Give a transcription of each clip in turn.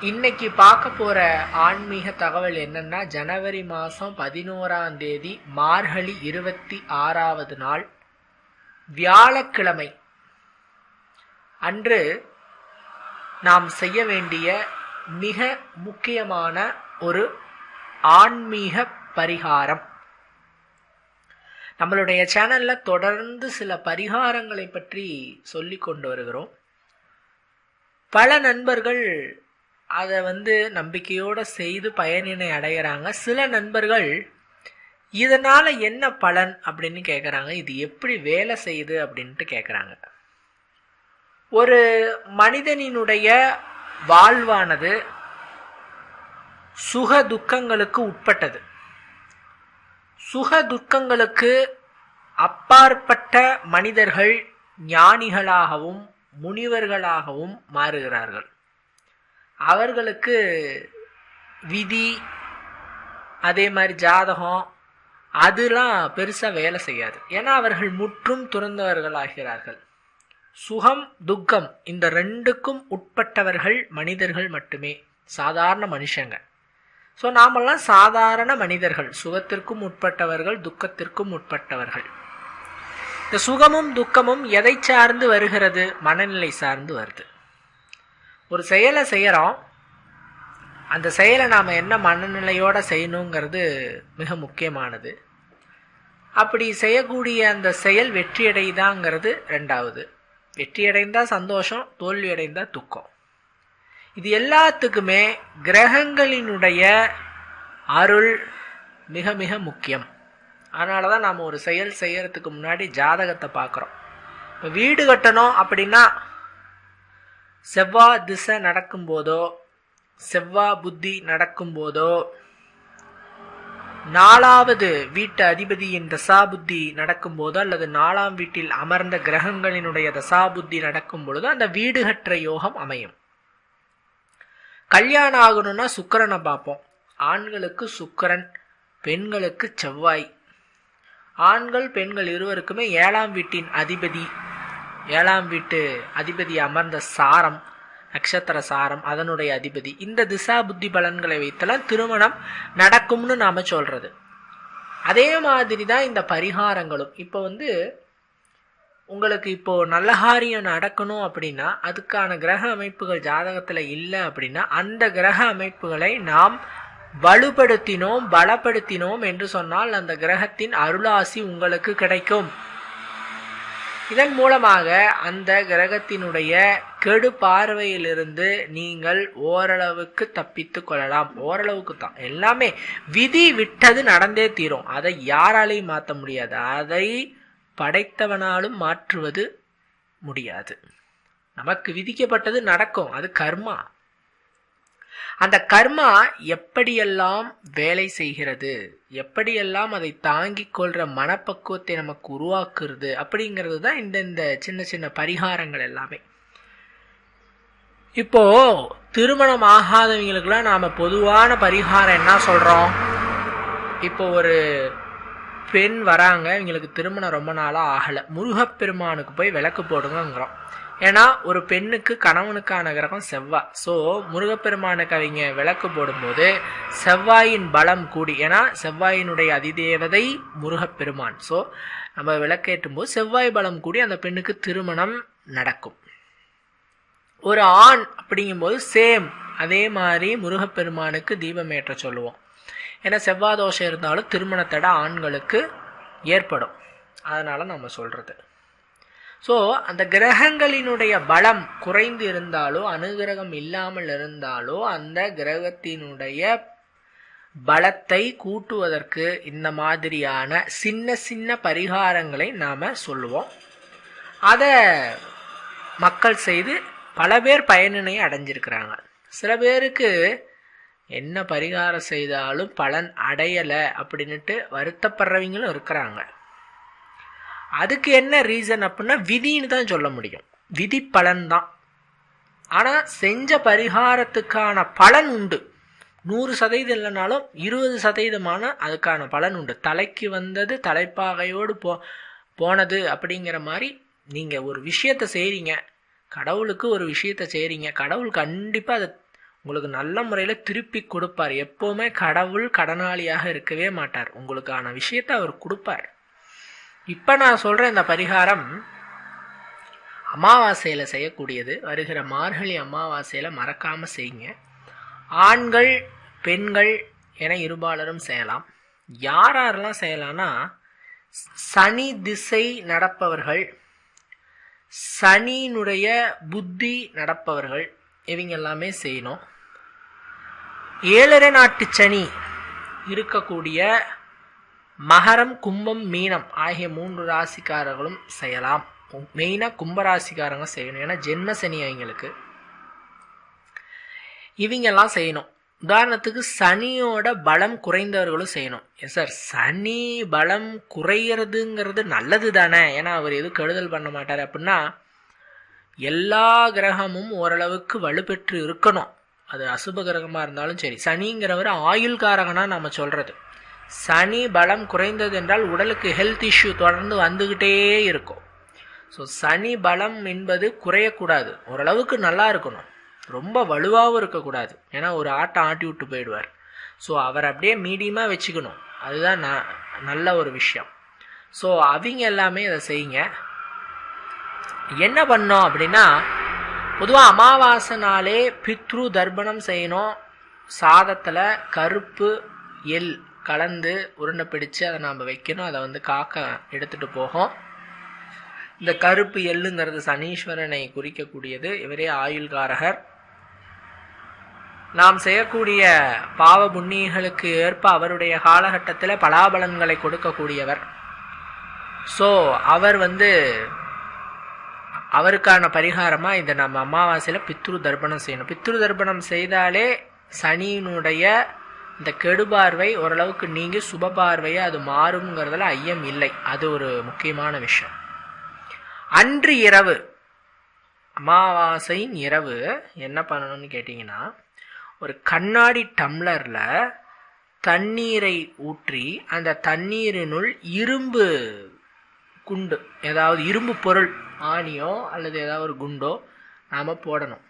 இன்னைக்கு பார்க்க போற ஆன்மீக தகவல் என்னன்னா ஜனவரி மாதம் பதினோராம் தேதி மார்கழி இருபத்தி ஆறாவது நாள் வியாழக்கிழமை. அன்று நாம் செய்ய வேண்டிய மிக முக்கியமான ஒரு ஆன்மீக பரிகாரம். நம்மளுடைய சேனல்ல தொடர்ந்து சில பரிகாரங்களை பற்றி சொல்லி கொண்டு வருகிறோம். பல நண்பர்கள் அதை வந்து நம்பிக்கையோடு செய்து பயனினை அடைகிறாங்க சில நண்பர்கள் இதனால் என்ன பலன் அப்படின்னு கேட்குறாங்க இது எப்படி வேலை செய்யுது அப்படின்ட்டு கேட்குறாங்க ஒரு மனிதனினுடைய வாழ்வானது சுக துக்கங்களுக்கு உட்பட்டது. சுக துக்கங்களுக்கு அப்பாற்பட்ட மனிதர்கள் ஞானிகளாகவும் முனிவர்களாகவும் மாறுகிறார்கள். அவர்களுக்கு விதி அதே மாதிரி ஜாதகம் அதெல்லாம் பெருசாக வேலை செய்யாது. ஏன்னா அவர்கள் முற்றும் துறந்தவர்களாகிறார்கள். சுகம் துக்கம் இந்த ரெண்டுக்கும் உட்பட்டவர்கள் மனிதர்கள் மட்டுமே சாதாரண மனுஷங்க. ஸோ நாமெல்லாம் சாதாரண மனிதர்கள். சுகத்திற்கும் உட்பட்டவர்கள் துக்கத்திற்கும் உட்பட்டவர்கள். இந்த சுகமும் துக்கமும் எதை சார்ந்து வருகிறது? மனநிலை சார்ந்து வருது. ஒரு செயலை செய்கிறோம் அந்த செயலை நாம் என்ன மனநிலையோடு செய்யணுங்கிறது மிக முக்கியமானது. அப்படி செய்யக்கூடிய அந்த செயல் வெற்றியடைதாங்கிறது ரெண்டாவது. வெற்றியடைந்தால் சந்தோஷம் தோல்வி அடைந்தால் துக்கம். இது எல்லாத்துக்குமே கிரகங்களினுடைய அருள் மிக மிக முக்கியம். அதனால தான் நாம் ஒரு செயல் செய்யறதுக்கு முன்னாடி ஜாதகத்தை பார்க்குறோம். இப்போ வீடு கட்டணும் அப்படின்னா செவ்வா திசை நடக்கும்போதோ செவ்வா புத்தி நடக்கும்போதோ நாலாவது வீட்டு அதிபதியின் தசாபுத்தி நடக்கும்போதோ அல்லது நாலாம் வீட்டில் அமர்ந்த கிரகங்களினுடைய தசாபுத்தி நடக்கும் பொழுதோ அந்த வீடு கற்ற யோகம் அமையும். கல்யாணம் ஆகணும்னா சுக்கரனை பார்ப்போம். ஆண்களுக்கு சுக்கரன் பெண்களுக்கு செவ்வாய். ஆண்கள் பெண்கள் இருவருக்குமே ஏழாம் வீட்டின் அதிபதி ஏழாம் வீட்டு அதிபதி அமர்ந்த சாரம் நட்சத்திர சாரம் அதனுடைய அதிபதி. இந்த திசா புத்தி பலன்களை வைத்தெல்லாம் திருமணம் நடக்கும்னு நாம் சொல்கிறது அதே மாதிரி தான் இந்த பரிகாரங்களும். இப்போ வந்து உங்களுக்கு இப்போது நல்ல காரியம் நடக்கணும் அப்படின்னா அதுக்கான கிரக அமைப்புகள் ஜாதகத்தில் இல்லை அப்படின்னா அந்த கிரக அமைப்புகளை நாம் வலுப்படுத்தினோம் பலப்படுத்தினோம் என்று சொன்னால் அந்த கிரகத்தின் அருளாசி உங்களுக்கு கிடைக்கும். இதன் மூலமாக அந்த கிரகத்தினுடைய கெடு பார்வையிலிருந்து நீங்கள் ஓரளவுக்கு தப்பித்து கொள்ளலாம். ஓரளவுக்கு தான். எல்லாமே விதி விட்டது நடந்தே தீரும். அதை யாராலையும் மாற்ற முடியாது. அதை படைத்தவனாலும் மாற்றுவது முடியாது. நமக்கு விதிக்கப்பட்டது நடக்கும். அது கர்மா. அந்த கர்மா எப்படியெல்லாம் வேலை செய்கிறது? எப்படியெல்லாம் அதை தாங்கிக் கொள்கிற மனப்பக்குவத்தை நமக்கு உருவாக்குறது அப்படிங்கிறது தான் இந்த இந்த சின்ன சின்ன பரிகாரங்கள் எல்லாமே. இப்போ திருமணம் ஆகாதவங்களுக்குலாம் நாம் பொதுவான பரிகாரம் என்ன சொல்கிறோம் இப்போ ஒரு பெண் வராங்க இவங்களுக்கு திருமணம் ரொம்ப நாளாக ஆகலை. முருகப்பெருமானுக்கு போய் விளக்கு போடுங்கிறோம் ஏன்னா ஒரு பெண்ணுக்கு கணவனுக்கான கிரகம் செவ்வாய் ஸோ முருகப்பெருமானுக்கு அவங்க விளக்கு போடும்போது செவ்வாயின் பலம் கூடி ஏன்னா செவ்வாயினுடைய அதிதேவதை முருகப்பெருமான். ஸோ நம்ம விளக்கேற்றும் போது செவ்வாய் பலம் கூடி அந்த பெண்ணுக்கு திருமணம் நடக்கும். ஒரு ஆண் அப்படிங்கும்போது சேம் அதே மாதிரி முருகப்பெருமானுக்கு தீபம் ஏற்ற சொல்லுவோம். ஏன்னா செவ்வாய் தோஷம் இருந்தாலும் திருமணத்தடை ஆண்களுக்கு ஏற்படும். அதனால் நம்ம சொல்கிறது ஸோ அந்த கிரகங்களினுடைய பலம் குறைந்து இருந்தாலோ அனுகிரகம் இல்லாமல் இருந்தாலோ அந்த கிரகத்தினுடைய பலத்தை கூட்டுவதற்கு இந்த மாதிரியான சின்ன சின்ன பரிகாரங்களை நாம் சொல்லுவோம். அதை மக்கள் செய்து பல பேர் பயனினை அடைஞ்சிருக்கிறாங்க. சில பேருக்கு என்ன பரிகாரம் செய்தாலும் பலன் அடையலை அப்படின்னுட்டு வருத்தப்படுறவங்களும் இருக்கிறாங்க. அதுக்கு என்ன ரீசன் அப்படின்னா விதின்னு தான் சொல்ல முடியும். விதி பலன் தான் ஆனால் செஞ்ச பரிகாரத்துக்கான பலன் உண்டு. நூறு சதவீதம் இல்லைனாலும் இருபது சதவீதமான அதுக்கான பலன் உண்டு. தலைக்கு வந்தது தலைப்பாகையோடு போ போனது அப்படிங்கிற மாதிரி நீங்கள் ஒரு விஷயத்தை செய்கிறீங்க கடவுளுக்கு ஒரு விஷயத்தை செய்கிறீங்க கடவுள் கண்டிப்பாக அதை உங்களுக்கு நல்ல முறையில் திருப்பி கொடுப்பார். எப்போவுமே கடவுள் கடனாளியாக இருக்கவே மாட்டார். உங்களுக்கான விஷயத்தை அவர் கொடுப்பார். இப்போ நான் சொல்கிற இந்த பரிகாரம் அமாவாசையில் செய்யக்கூடியது. வருகிற மார்கழி அமாவாசையில் மறக்காமல் செய்யுங்க. ஆண்கள் பெண்கள் என இருபாலரும் செய்யலாம். யார் யாரெல்லாம் செய்யலாம்னா சனி திசை நடப்பவர்கள் சனியினுடைய புத்தி நடப்பவர்கள் இவங்க எல்லாமே செய்யணும். ஏழரை நாட்டு சனி இருக்கக்கூடிய மகரம் கும்பம் மீனம் ஆகிய மூன்று ராசிக்காரர்களும் செய்யலாம். மெயினாக கும்பராசிக்காரங்க செய்யணும். ஏன்னா ஜென்ம சனி அவங்களுக்கு. இவங்கெல்லாம் செய்யணும். உதாரணத்துக்கு சனியோட பலம் குறைந்தவர்களும் செய்யணும். எஸ் சார் சனி பலம் குறையிறதுங்கிறது நல்லது தானே ஏன்னா அவர் எதுவும் கெடுதல் பண்ண மாட்டார் அப்படின்னா எல்லா கிரகமும் ஓரளவுக்கு வலுப்பெற்று இருக்கணும். அது அசுப கிரகமாக இருந்தாலும் சரி. சனிங்கிறவர் ஆயுள்காரகனாக நம்ம சொல்கிறது சனி பலம் குறைந்தது என்றால் உடலுக்கு ஹெல்த் இஷ்யூ தொடர்ந்து வந்துக்கிட்டே இருக்கும். ஸோ சனி பலம் என்பது குறையக்கூடாது. ஓரளவுக்கு நல்லா இருக்கணும். ரொம்ப வலுவாகவும் இருக்கக்கூடாது. ஏன்னா ஒரு ஆட்டம் ஆட்டி விட்டு போயிடுவார். ஸோ அவர் அப்படியே மீடியமாக வச்சுக்கணும். அதுதான் ந நல்ல ஒரு விஷயம். ஸோ அவங்க எல்லாமே அதை செய்யுங்க. என்ன பண்ணோம் அப்படின்னா பொதுவாக அமாவாசை நாளே பித்ரு தர்ப்பணம் செய்யணும். சாதத்தில் கருப்பு எள் கலந்து உருண்டை பிடிச்சு அதை நாம் வைக்கணும். அதை வந்து காக்க எடுத்துகிட்டு போகும். இந்த கருப்பு எள்ளுங்கிறது சனீஸ்வரனை குறிக்கக்கூடியது. இவரே ஆயுள்காரகர். நாம் செய்யக்கூடிய பாவ புண்ணியங்களுக்கு ஏற்ப அவருடைய காலகட்டத்தில் பலாபலன்களை கொடுக்கக்கூடியவர். ஸோ அவர் வந்து அவருக்கான பரிகாரமாக இந்த நம்ம அமாவாசையில் பித்ரு தர்ப்பணம் செய்யணும். பித்ரு தர்ப்பணம் செய்தாலே சனியினுடைய இந்த கெடுபார்வை ஓரளவுக்கு நீங்கி சுப பார்வையை அது மாறுங்கிறதுல ஐயம் இல்லை. அது ஒரு முக்கியமான விஷயம். அன்று இரவு அமாவாசையின் இரவு என்ன பண்ணணும்னு கேட்டிங்கன்னா ஒரு கண்ணாடி டம்ளரில் தண்ணீரை ஊற்றி அந்த தண்ணீரினுள் இரும்பு குண்டு ஏதாவது இரும்பு பொருள் ஆணியோ அல்லது ஏதாவது ஒரு குண்டோ நாம் போடணும்.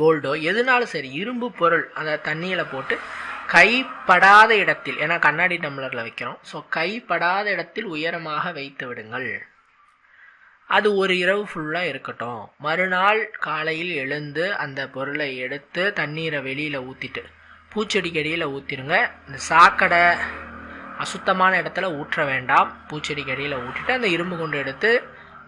போல்டோ எதுனாலும் சரி இரும்பு பொருள் அந்த தண்ணியில் போட்டு கைப்படாத இடத்தில் ஏன்னா கண்ணாடி டம்ளரில் வைக்கிறோம். ஸோ கைப்படாத இடத்தில் உயரமாக வைத்து விடுங்கள். அது ஒரு இரவு ஃபுல்லாக இருக்கட்டும். மறுநாள் காலையில் எழுந்து அந்த பொருளை எடுத்து தண்ணீரை வெளியில் ஊற்றிட்டு பூச்செடிக்கடியில் ஊற்றிடுங்க இந்த சாக்கடை அசுத்தமான இடத்துல ஊற்ற வேண்டாம். பூச்செடிக்கடியில் ஊற்றிட்டு அந்த இரும்பு கொண்டு எடுத்து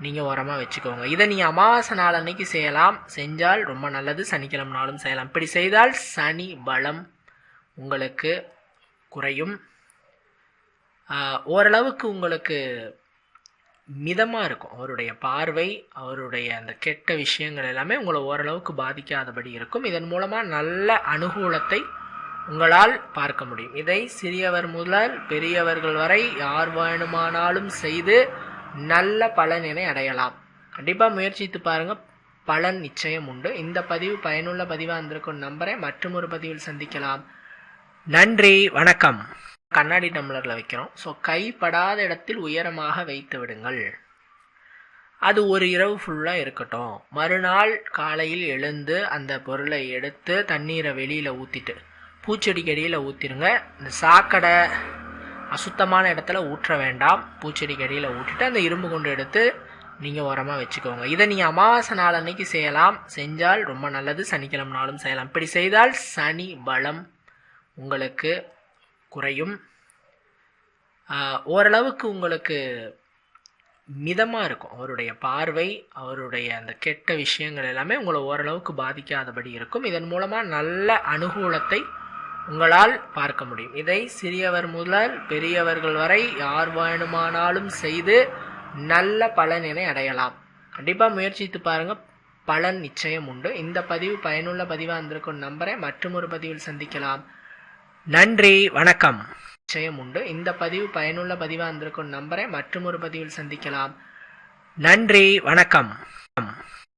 நீங்கள் உரமாக வச்சுக்கோங்க. இதை நீங்கள் அமாவாசை நாள் அன்னைக்கு செய்யலாம். செஞ்சால் ரொம்ப நல்லது. சனிக்கிழமை நாளும் செய்யலாம். இப்படி செய்தால் சனி பலம் உங்களுக்கு குறையும். ஓரளவுக்கு உங்களுக்கு மிதமாக இருக்கும். அவருடைய பார்வை அவருடைய அந்த கெட்ட விஷயங்கள் எல்லாமே உங்களை ஓரளவுக்கு பாதிக்காதபடி இருக்கும். இதன் மூலமாக நல்ல அனுகூலத்தை உங்களால் பார்க்க முடியும். இதை சிறியவர் முதல் பெரியவர்கள் வரை யார் வேணுமானாலும் செய்து நல்ல பலனினை அடையலாம். கண்டிப்பாக முயற்சித்து பாருங்கள் பலன் நிச்சயம் உண்டு. இந்த பதிவு பயனுள்ள பதிவாக இருந்திருக்கும் நம்புகிறேன் மற்றும் ஒரு பதிவில் சந்திக்கலாம். நன்றி. வணக்கம். கண்ணாடி டம்ளரில் வைக்கிறோம். ஸோ கைப்படாத இடத்தில் உயரமாக வைத்து விடுங்கள். அது ஒரு இரவு ஃபுல்லாக இருக்கட்டும். மறுநாள் காலையில் எழுந்து அந்த பொருளை எடுத்து தண்ணீரை வெளியில் ஊற்றிட்டு பூச்செடிக்கடியில் ஊற்றிடுங்க இந்த சாக்கடை அசுத்தமான இடத்துல ஊற்ற வேண்டாம். பூச்செடிக்கடியில் ஊற்றிட்டு அந்த இரும்பு கொண்டு எடுத்து நீங்கள் உரமாக வச்சுக்கோங்க. இதை நீங்கள் அமாவாசை நாள் அன்னைக்கு செய்யலாம். செஞ்சால் ரொம்ப நல்லது. சனிக்கிழமை நாளும் செய்யலாம். இப்படி செய்தால் சனி பலம் உங்களுக்கு குறையும். ஓரளவுக்கு உங்களுக்கு மிதமாக இருக்கும். அவருடைய பார்வை அவருடைய அந்த கெட்ட விஷயங்கள் எல்லாமே உங்களை ஓரளவுக்கு பாதிக்காதபடி இருக்கும். இதன் மூலமாக நல்ல அனுகூலத்தை உங்களால் பார்க்க முடியும். இதை சிறியவர் முதல் பெரியவர்கள் வரை யார் வேணுமானாலும் செய்து நல்ல பலனினை அடையலாம். கண்டிப்பாக முயற்சித்து பாருங்கள் பலன் நிச்சயம் உண்டு. இந்த பதிவு பயனுள்ள பதிவாக இருந்திருக்கும் நம்பரை மற்றும் ஒரு பதிவில் சந்திக்கலாம். நன்றி வணக்கம். நிச்சயம் உண்டு. இந்த பதிவு பயனுள்ள பதிவாக இருந்திருக்கும் நம்பரை மற்றும் ஒரு பதிவில் சந்திக்கலாம். நன்றி வணக்கம்.